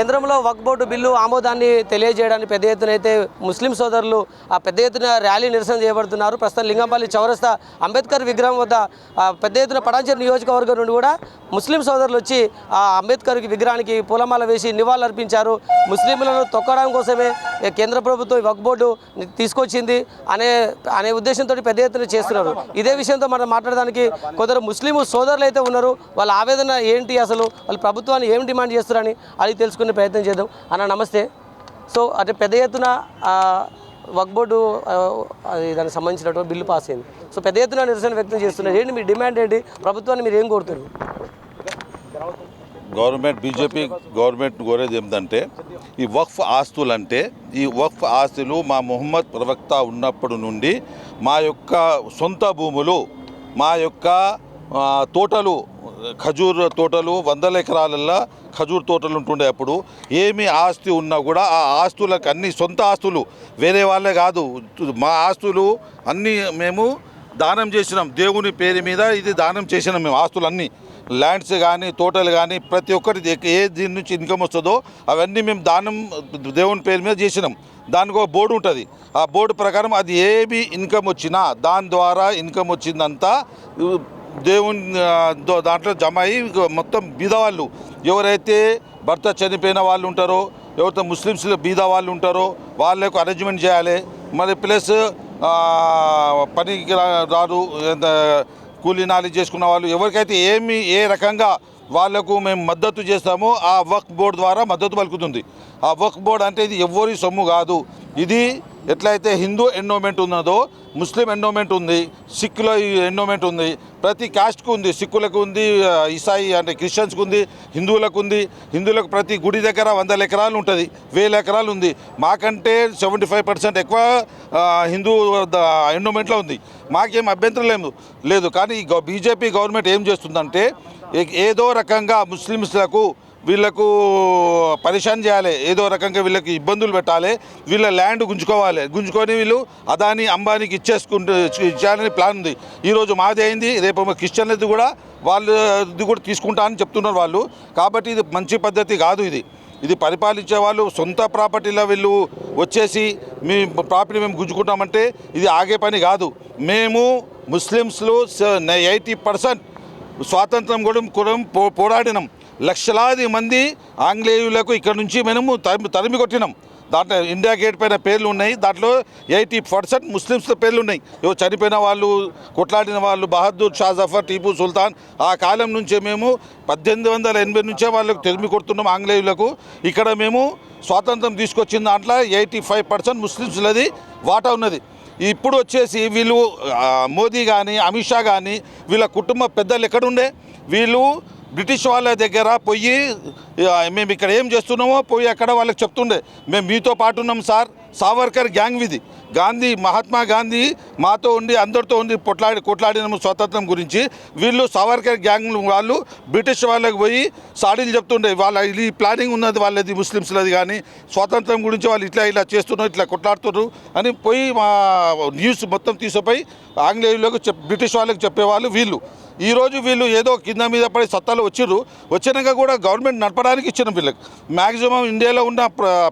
కేంద్రంలో వక్ board bill ఆమోదాన్ని తెలియజేయడానికి పెద్ద ఎత్తున అయితే ముస్లిం సోదరులు ఆ పెద్ద ఎత్తున ర్యాలీ నిరసన చేయబడుతున్నారు. ప్రస్తుతం లింగంపల్లి చౌరస్తా అంబేద్కర్ విగ్రహం వద్ద పెద్ద ఎత్తున పటాంచేరు నియోజకవర్గం నుండి కూడా ముస్లిం సోదరులు వచ్చి ఆ అంబేద్కర్ విగ్రహానికి పూలమాల వేసి నివాళులర్పించారు ముస్లింలను తొక్కడం కోసమే కేంద్ర ప్రభుత్వం ఈ వక్ బోర్డు తీసుకొచ్చింది అనే అనే ఉద్దేశంతో పెద్ద ఎత్తున చేస్తున్నారు. ఇదే విషయంతో మనం మాట్లాడడానికి కొందరు ముస్లిం సోదరులు అయితే ఉన్నారు. వాళ్ళ ఆవేదన ఏంటి అసలు? వాళ్ళు ప్రభుత్వాన్ని ఏం డిమాండ్ చేస్తున్నారని అది తెలుసుకునే ప్రయత్నం చేద్దాం. అన్న నమస్తే. సో అంటే పెద్ద ఎత్తున వక్ బోర్డు దానికి సంబంధించినటువంటి బిల్లు పాస్ అయింది. సో పెద్ద ఎత్తున నిరసన వ్యక్తం చేస్తున్నారు. ఏంటి మీ డిమాండ్ ఏంటి? ప్రభుత్వాన్ని మీరు ఏం కోరుతారు? గవర్నమెంట్ బీజేపీ గవర్నమెంట్ కోరేది ఏంటంటే ఈ వక్ఫ్ ఆస్తులు అంటే ఈ వక్ఫ్ ఆస్తులు మా మొహమ్మద్ ప్రవక్త ఉన్నప్పటి నుండి మా యొక్క సొంత భూములు మా యొక్క తోటలు ఖజూర్ తోటలు వందల ఎకరాలల్లో ఖజూర్ తోటలు ఉంటుండే అప్పుడు. ఏమి ఆస్తి ఉన్నా కూడా ఆ ఆస్తులకు అన్ని సొంత ఆస్తులు. వేరే వాళ్ళే కాదు. మా ఆస్తులు అన్నీ మేము దానం చేసినాం. దేవుని పేరు మీద ఇది దానం చేసినాం మేము ఆస్తులన్నీ. ల్యాండ్స్ కానీ తోటలు కానీ ప్రతి ఒక్కటి ఏ- ఏ దీని నుంచి ఇన్కమ్ వస్తుందో అవన్నీ మేము దానం దేవుని పేరు మీద చేసినాం. దానికి ఒక బోర్డు ఉంటుంది. ఆ బోర్డు ప్రకారం అది ఏమి ఇన్కమ్ వచ్చినా దాని ద్వారా ఇన్కమ్ వచ్చిందంతా దేవుని దో- దాంట్లో జమ అయ్యి మొత్తం బీద వాళ్ళు. ఎవరైతే భర్త చనిపోయిన వాళ్ళు ఉంటారో ఎవరైతే ముస్లిమ్స్లో బీద వాళ్ళు ఉంటారో వాళ్ళకు అరేంజ్మెంట్ చేయాలి. మరి ప్లస్ పనికి రారు కూలీ నాలి చేసుకున్న వాళ్ళు ఎవరికైతే ఏమి ఏ రకంగా వాళ్ళకు మేము మద్దతు చేస్తామో ఆ వర్క్ బోర్డు ద్వారా మద్దతు పలుకుతుంది. ఆ వర్క్ బోర్డు అంటే ఇది ఎవరి సొమ్ము కాదు. ఇది ఎట్లయితే హిందూ ఎండోమెంట్ ఉన్నదో ముస్లిం ఎండోమెంట్ ఉంది సిక్కుల ఎండోమెంట్ ఉంది ప్రతి కాస్ట్కు ఉంది సిక్కులకు ఉంది ఇసాయి అంటే క్రిస్టియన్స్కు ఉంది హిందువులకు ఉంది హిందువులకు ప్రతి గుడి దగ్గర వందల ఎకరాలు ఉంటుంది వేల ఎకరాలు ఉంది. మాకంటే సెవెంటీ ఫైవ్ పర్సెంట్ ఎక్కువ హిందూ ఎండోమెంట్లో ఉంది. మాకేం అభ్యంతరం లేదు లేదు. కానీ బీజేపీ గవర్నమెంట్ ఏం చేస్తుందంటే ఏదో రకంగా ముస్లిమ్స్లకు వీళ్ళకు పరిశాన్ చేయాలి. ఏదో రకంగా వీళ్ళకి ఇబ్బందులు పెట్టాలి. వీళ్ళ ల్యాండ్ గుంజుకోవాలి. గుంజుకొని వీళ్ళు అదాని అంబానీకి ఇచ్చేసుకుంటూ ఇచ్చేయాలని ప్లాన్ ఉంది. ఈరోజు మాది అయింది. రేపు క్రిస్టియన్లది కూడా వాళ్ళది కూడా తీసుకుంటా అని చెప్తున్నారు వాళ్ళు. కాబట్టి ఇది మంచి పద్ధతి కాదు ఇది. ఇది పరిపాలించే వాళ్ళు సొంత ప్రాపర్టీలో వీళ్ళు వచ్చేసి మీ ప్రాపర్టీ మేము గుంజుకుంటామంటే ఇది ఆగే పని కాదు. మేము ముస్లిమ్స్లో ఎయిటీ పర్సెంట్ స్వాతంత్రం కూడా కూడా పో పోరాడినాం. లక్షలాది మంది ఆంగ్లేయులకు ఇక్కడ నుంచి మనము తరిమి తరిమి కొట్టినాం. దాంట్లో ఇండియా గేట్ పైన పేర్లు ఉన్నాయి. దాంట్లో ఎయిటీ పర్సెంట్ ముస్లిమ్స్ పేర్లు ఉన్నాయి. ఇవో చనిపోయిన వాళ్ళు కొట్లాడిన వాళ్ళు బహదూర్ షా జఫర్ టీపు సుల్తాన్ ఆ కాలం నుంచే మేము పద్దెనిమిది వందల ఎనభై నుంచే వాళ్ళకు తెలిమి కొడుతున్నాం ఆంగ్లేయులకు. ఇక్కడ మేము స్వాతంత్రం తీసుకొచ్చిన దాంట్లో ఎయిటీ ఫైవ్ పర్సెంట్ ముస్లిమ్స్లది వాటా ఉన్నది. ఇప్పుడు వచ్చేసి వీళ్ళు మోదీ కానీ అమిత్ షా కానీ వీళ్ళ కుటుంబ పెద్దలు ఎక్కడుండే వీళ్ళు బ్రిటిష్ వాళ్ళ దగ్గర పోయి మేము ఇక్కడ ఏం చేస్తున్నామో పోయి అక్కడ వాళ్ళకి చెప్తుండే. మేము మీతో పాటు ఉన్నాం సార్. సావర్కర్ గ్యాంగ్ విధి. గాంధీ మహాత్మా గాంధీ మాతో ఉండి అందరితో ఉండి పొట్లాడి కొట్లాడిన స్వాతంత్రం గురించి. వీళ్ళు సావర్కర్ గ్యాంగ్ వాళ్ళు బ్రిటిష్ వాళ్ళకి పోయి సాడీలు చెప్తుండే. వాళ్ళ ఈ ప్లానింగ్ ఉన్నది వాళ్ళది ముస్లిమ్స్లది కానీ స్వాతంత్రం గురించి వాళ్ళు ఇట్లా ఇలా చేస్తున్నారు ఇట్లా కొట్లాడుతున్నారు అని పోయి మా న్యూస్ మొత్తం తీసుకుపోయి ఆంగ్లేయులకు చెప్ బ్రిటిష్ వాళ్ళకి చెప్పేవాళ్ళు వీళ్ళు. ఈరోజు వీళ్ళు ఏదో కింద మీద పడి సత్తాలు వచ్చిర్రు. వచ్చినాక కూడా గవర్నమెంట్ నడపడానికి ఇచ్చిన వీళ్ళకి. మ్యాక్సిమం ఇండియాలో ఉన్న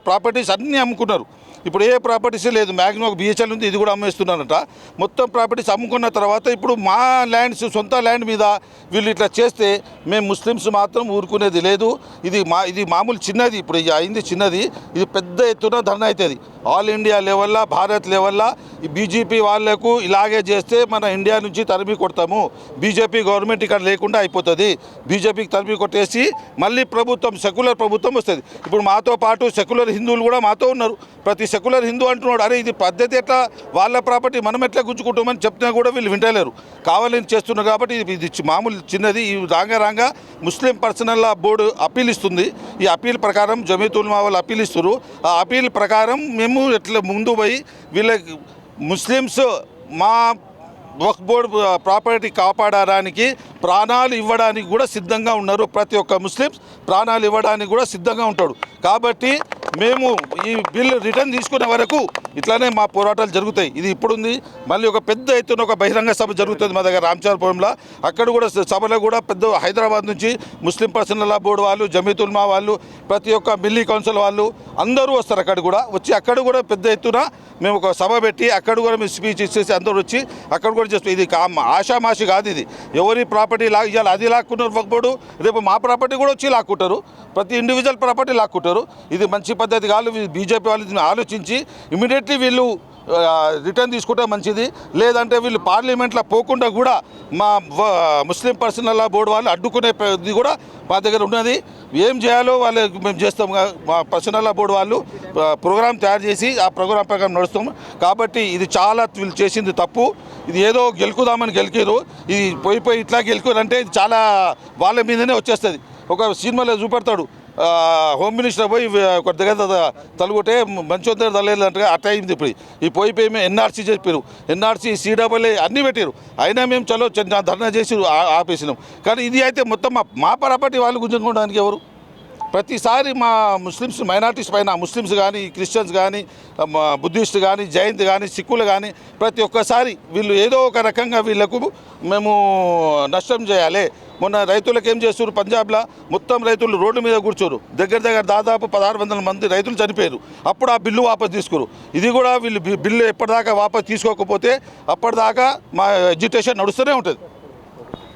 ప్రాపర్టీస్ అన్నీ అమ్ముకున్నారు. ఇప్పుడు ఏ ప్రాపర్టీస్ లేదు. మ్యాక్సిమం ఒక బిహెచ్ఎల్ ఉంది ఇది కూడా అమ్మేస్తున్నారట. మొత్తం ప్రాపర్టీస్ అమ్ముకున్న తర్వాత ఇప్పుడు మా ల్యాండ్స్ సొంత ల్యాండ్ మీద వీళ్ళు ఇట్లా చేస్తే మేము ముస్లిమ్స్ మాత్రం ఊరుకునేది లేదు. ఇది మా ఇది మామూలు చిన్నది. ఇప్పుడు అయింది చిన్నది. ఇది పెద్ద ఎత్తున ధర్నా అవుతుంది. ఆల్ ఇండియా లెవెల్లో భారత్ లెవెల్లో ఈ బీజేపీ వాళ్ళకు ఇలాగే చేస్తే మన ఇండియా నుంచి తరిమి కొడతాము. బీజేపీ గవర్నమెంట్ ఇక్కడ లేకుండా అయిపోతుంది. బీజేపీకి తరిమి కొట్టేసి మళ్ళీ ప్రభుత్వం సెక్యులర్ ప్రభుత్వం వస్తుంది. ఇప్పుడు మాతో పాటు సెక్యులర్ హిందువులు కూడా మాతో ఉన్నారు. ప్రతి సెక్యులర్ హిందూ అంటున్నాడు అరే ఇది పద్ధతి ఎట్లా? వాళ్ళ ప్రాపర్టీ మనం ఎట్లా గుంజుకుంటామని చెప్తున్నా కూడా వీళ్ళు వింటలేరు. కావాలని చేస్తున్నారు కాబట్టి ఇది మామూలు చిన్నది ఈ రాంగా రాంగా Muslim personal law board appeal ఇస్తుంది. ఈ అప్పీల్ ప్రకారం జమీతుల్ మా వాళ్ళు అప్పీల్ ఇస్తారు ఆ అప్పీల్ ప్రకారం మేము ఎట్లా ముందు పోయి వీళ్ళకి ముస్లిమ్స్ మా వక్ బోర్డు ప్రాపర్టీ కాపాడడానికి ప్రాణాలు ఇవ్వడానికి కూడా సిద్ధంగా ఉన్నారు. ప్రతి ఒక్క ముస్లిమ్స్ ప్రాణాలు ఇవ్వడానికి కూడా సిద్ధంగా ఉంటాడు. కాబట్టి మేము ఈ బిల్లు రిటర్న్ తీసుకునే వరకు ఇట్లానే మా పోరాటాలు జరుగుతాయి. ఇది ఇప్పుడుంది. మళ్ళీ ఒక పెద్ద ఎత్తున ఒక బహిరంగ సభ జరుగుతుంది మా దగ్గర రామచంద్రపురంలో అక్కడ కూడా సభలో కూడా పెద్ద హైదరాబాద్ నుంచి ముస్లిం పర్సనల్ బోర్డు వాళ్ళు జమీతుల్మా వాళ్ళు ప్రతి ఒక్క మిల్లీ కౌన్సిల్ వాళ్ళు అందరూ వస్తారు అక్కడ కూడా. వచ్చి అక్కడ కూడా పెద్ద ఎత్తున మేము ఒక సభ పెట్టి అక్కడ కూడా మేము స్పీచ్ ఇచ్చేసి అందరూ వచ్చి అక్కడ కూడా చేస్తాం ఇది కా ఆషామాషి కాదు ఇది. ఎవరి ప్రాపర్టీ లా ఇవ్వాలి అది లాక్కున్నారు ఒకప్పుడు రేపు మా ప్రాపర్టీ కూడా వచ్చి లాక్కుంటారు. ప్రతి ఇండివిజువల్ ప్రాపర్టీ లాక్కుంటారు. ఇది మంచి పద్ధతి కాదు. బీజేపీ వాళ్ళు ఆలోచించి ఇమీడియట్ ఇమీడియట్లీ వీళ్ళు రిటర్న్ తీసుకుంటే మంచిది. లేదంటే వీళ్ళు పార్లమెంట్లో పోకుండా కూడా మా ముస్లిం పర్సనల్ బోర్డు వాళ్ళు అడ్డుకునే ఇది కూడా మా దగ్గర ఉన్నది. ఏం చేయాలో వాళ్ళు మేము చేస్తాం. మా పర్సనల్ బోర్డు వాళ్ళు ప్రోగ్రామ్ తయారు చేసి ఆ ప్రోగ్రాం ప్రకారం నడుస్తాం. కాబట్టి ఇది చాలా వీళ్ళు చేసింది తప్పు. ఇది ఏదో గెలుకుదామని గెలికారు ఇది పోయి పోయి ఇట్లా గెలుకురు అంటే ఇది చాలా వాళ్ళ మీదనే వచ్చేస్తుంది. ఒక సినిమాలో చూపెడతాడు. హోమ్ మినిస్టర్ పోయి ఒక దగ్గర తలుగుంటే మంచి దగ్గర తల్లేదంటే అట్ట అయింది ఇప్పుడు ఈ పోయి పోయి మేము ఎన్ఆర్సీ చెప్పారు. ఎన్ఆర్సీ సీడబ్ల్యూ అన్నీ పెట్టారు. అయినా మేము చలో ధర్నా చేసి ఆపేసినాం. కానీ ఇది అయితే మొత్తం మా మా పరపటి వాళ్ళు గుంజుకోవడానికి ఎవరు? ప్రతిసారి మా ముస్లిమ్స్ మైనార్టీస్ పైన ముస్లిమ్స్ కానీ క్రిస్టియన్స్ కానీ బుద్ధిస్ట్ కానీ జైంత్ కానీ సిక్కులు కానీ ప్రతి ఒక్కసారి వీళ్ళు ఏదో ఒక రకంగా వీళ్ళకు మేము నష్టం చేయాలి. మొన్న రైతులకు ఏం చేస్తారు పంజాబ్లో మొత్తం రైతులు రోడ్డు మీద కూర్చోరు. దగ్గర దగ్గర దాదాపు పదహారు వందల మంది రైతులు చనిపోయారు. అప్పుడు ఆ బిల్లు వాపస్ తీసుకురు. ఇది కూడా వీళ్ళు బి- బిల్లు ఎప్పటిదాకా వాపస్ తీసుకోకపోతే అప్పటిదాకా మా ఎడ్యుటేషన్ నడుస్తూనే ఉంటుంది.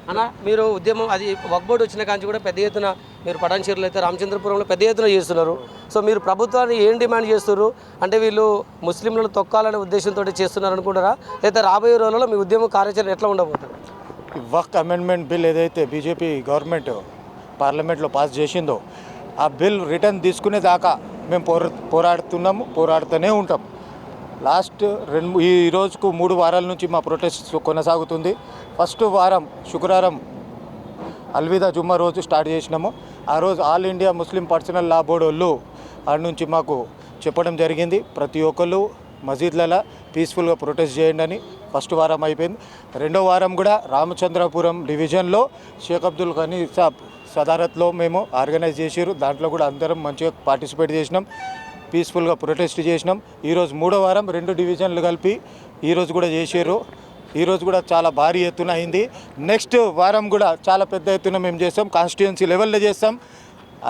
అన్న మీరు ఉద్యమం అది వక్బోర్డు వచ్చిన కాంచి కూడా పెద్ద ఎత్తున మీరు పటాన్చీరులో అయితే రామచంద్రపురంలో పెద్ద ఎత్తున చేస్తున్నారు. సో మీరు ప్రభుత్వాన్ని ఏం డిమాండ్ చేస్తున్నారు? అంటే వీళ్ళు ముస్లింలను తొక్కాలనే ఉద్దేశంతో చేస్తున్నారు అనుకుంటారా? లేదా రాబోయే రోజుల్లో మీ ఉద్యమం కార్యాచరణ ఎట్లా ఉండబోతుంది? ఈ వక్ అమెండ్మెంట్ బిల్ ఏదైతే బీజేపీ గవర్నమెంట్ పార్లమెంట్లో పాస్ చేసిందో ఆ బిల్ రిటర్న్ తీసుకునేదాకా మేము పోరా పోరాడుతున్నాము పోరాడుతూనే ఉంటాం. లాస్ట్ రెండు ఈ రోజుకు మూడు వారాల నుంచి మా ప్రొటెస్ట్ కొనసాగుతుంది. ఫస్ట్ వారం శుక్రవారం అల్విదా జుమ్మా రోజు స్టార్ట్ చేసినాము. ఆ రోజు all India Muslim personal law board వాళ్ళు ఆడ నుంచి మాకు చెప్పడం జరిగింది. ప్రతి ఒక్కళ్ళు మసీద్లలో పీస్ఫుల్గా ప్రొటెస్ట్ చేయండి అని ఫస్ట్ వారం అయిపోయింది. రెండో వారం కూడా రామచంద్రపురం డివిజన్లో షేక్ అబ్దుల్ ఖనీ సాబ్ సదారత్లో మేము ఆర్గనైజ్ చేసారు దాంట్లో కూడా అందరం మంచిగా పార్టిసిపేట్ చేసినాం. పీస్ఫుల్గా ప్రొటెస్ట్ చేసినాం. ఈరోజు మూడో వారం రెండు డివిజన్లు కలిపి ఈరోజు కూడా చేసారు ఈరోజు కూడా చాలా భారీ ఎత్తున అయింది. నెక్స్ట్ వారం కూడా చాలా పెద్ద ఎత్తున మేము చేస్తాం. కాన్స్టిట్యున్సీ లెవెల్లో చేస్తాం.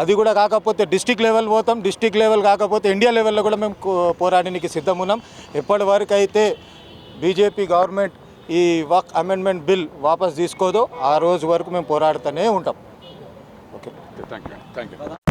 అది కూడా కాకపోతే డిస్టిక్ లెవెల్ పోతాం. డిస్టిక్ లెవెల్ కాకపోతే ఇండియా లెవెల్లో కూడా మేము పోరాడడానికి సిద్ధం ఉన్నాం ఎప్పటి వరకు అయితే బీజేపీ గవర్నమెంట్ ఈ వక్ అమెండ్మెంట్ బిల్ వాపస్ తీసుకోదో ఆ రోజు వరకు మేము పోరాడుతూనే ఉంటాం. Okay. Thank you thank you